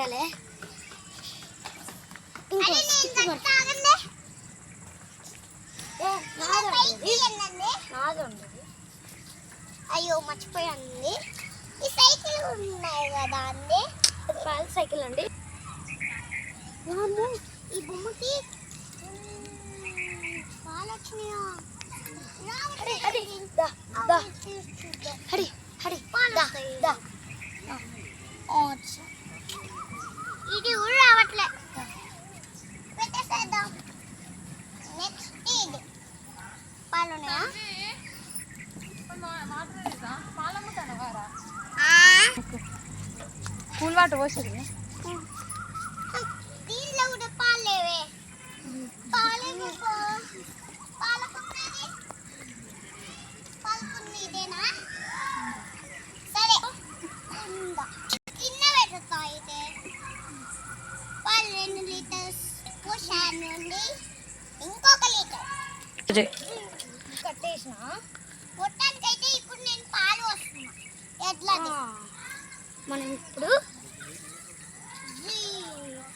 పెట్టాలి అయ్యో మర్చిపోయాండి ఈ సైకిల్ ఉన్నాయి కదా అండి. పాల సైకిల్ అండి. ఈ బొమ్మకి. పాలు వచ్చినాయా హరి హరి హరి హరి లీటర్స్. పోసాను అండి. ఇంకొక లీటర్. కట్టేసిన? మొత్తానికైతే ఇప్పుడు నేను పాలు వస్తున్నా. ఎట్లది మనం ఇప్పుడు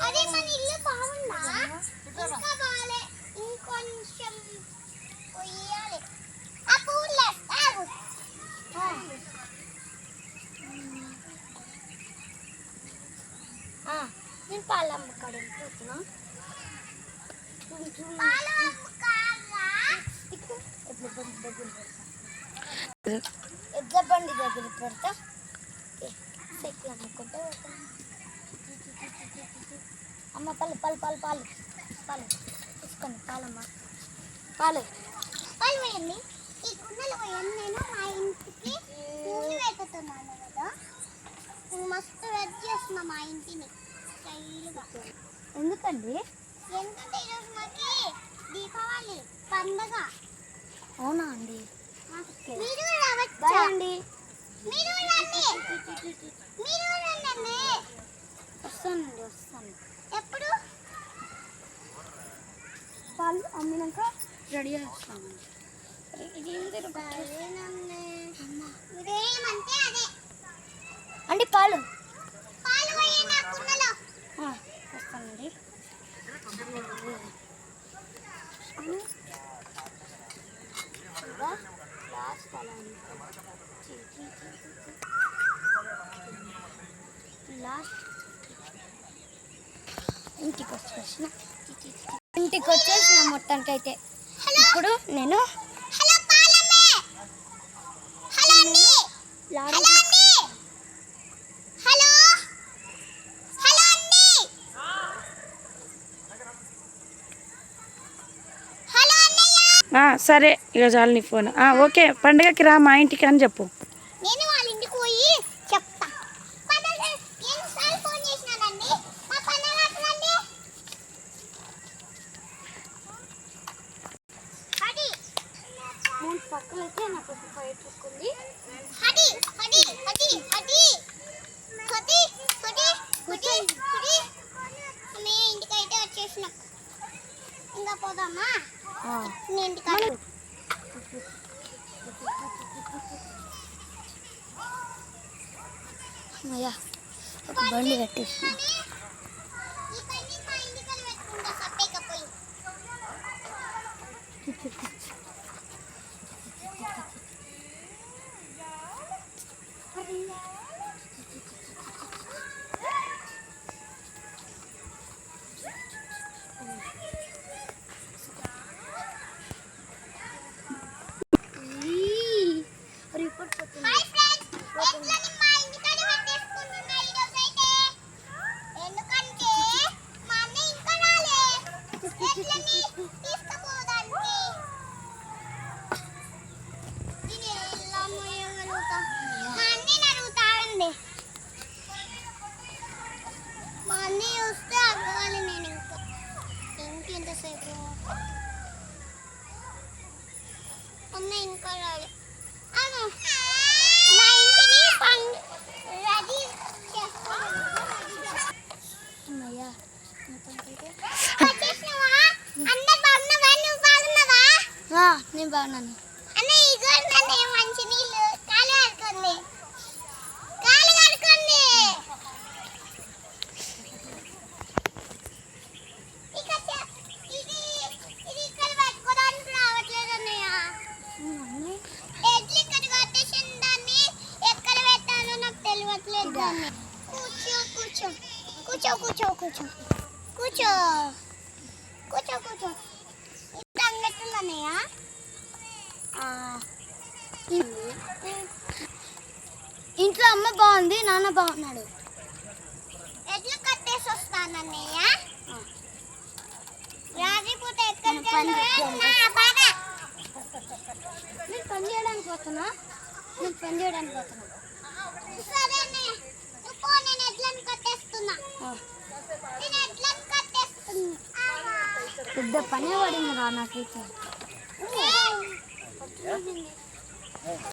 అదే మన పాలం బాగుందా? ఇంకా బాగాలే ఇంకొంచెం ఎడ్ల బండి దగ్గర పెడతా. సైకిల్ అమ్ముకుంటే. అమ్మ పాలు పాలు పాలు పాలు పాలు తీసుకోండి పాలమ్మ. పాలు. పాలు వేయండి ఈ కుండలు వేయండి నేను మా ఇంటికి పూలు పెట్టుతున్నాను కదా. మస్తు వెజ్ చేస్తున్నా మా ఇంటిని. స్టైల్గా. ఎందుకండి? ఎందుకంటే ఈరోజు మాకి దీపావళి పండగ. అవునా అండి? మీరు రండి. మీరు మీరు వస్తానండి వస్తాను. ఎప్పుడు? పాలు అమ్మినాక రెడీ చేస్తాను. అండి పాలు. వస్తానండి. ఇంటికి వచ్చేసిన ఇంటికి వచ్చేసిన మొత్తానికి అయితే ఇప్పుడు నేను సరే. ఇక చాలు నీ ఫోన్. ఓకే. పండుగకి రా మా ఇంటికి అని చెప్పు. అయ్యా ఒక బండి కట్టేసి పిచ్చి పిచ్చి. Beklemeyin. తెలియట్లేదు దాన్ని కూర్చో కూర్చో. కూర్చో కూర్చో కూర్చో. కూర్చో. కూర్చో కూర్చో. అన్నయ్య ఇంట్లో అమ్మ బాగుంది నాన్న బాగున్నాడు. ఎడ్లు కట్టేసి వస్తానన్నయ్య రాజీపూట ఎక్కడికి. నేను పని చేయడానికి పోతున్నా. నేను పని చేయడానికి పోతున్నా. సరే నేను కట్టేస్తున్నా. పెద్ద పనే పడింది రా నాకైతే. 谢谢你。